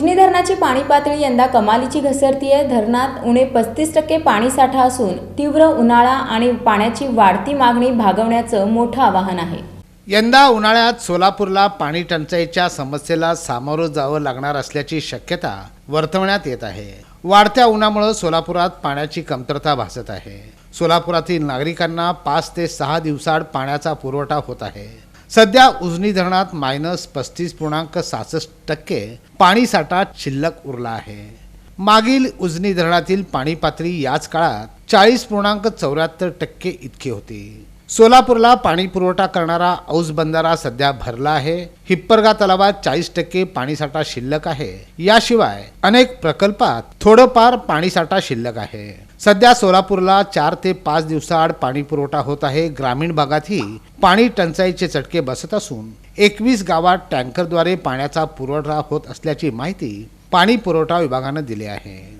उजनी धरणाची पाणी पातळी यंदा कमालीची घसरती आहे धरणात उणे पस्तीस टक्के पाणीसाठा असून तीव्र उन्हाळा आणि पाण्याची वाढती मागणी भागवण्याचं मोठं आवाहन आहे. यंदा उन्हाळ्यात सोलापूरला पाणी टंचाईच्या समस्येला सामोरं जावं लागणार असल्याची शक्यता वर्तवण्यात येत आहे. वाढत्या उन्हामुळे सोलापुरात पाण्याची कमतरता भासत आहे. सोलापुरातील नागरिकांना पाच ते सहा दिवसाआड पाण्याचा पुरवठा होत आहे. सध्या उजनी धरणात मायनस पस्तीस पूर्णांक सहासष्ट टक्के पाणीसाठा शिल्लक उरला आहे. मागील उजनी धरणातील पाणी पातळी याच काळात चाळीस पूर्णांक चौऱ्याहत्तर टक्के इतकी होती. सोलापूरला पाणी पुरवठा करणारा औस बंधारा सध्या भरला आहे. हिप्परगा तलावात चाळीस टक्के पाणीसाठा शिल्लक आहे. याशिवाय अनेक प्रकल्पात थोडंफार पाणीसाठा शिल्लक आहे. सध्या सोलापूरला चार ते पाच दिवसाआड पाणी पुरवठा होत आहे. ग्रामीण भागातही पाणी टंचाईचे चटके बसत असून एकवीस गावात टँकरद्वारे पाण्याचा पुरवठा होत असल्याची माहिती पाणी पुरवठा विभागानं दिली आहे.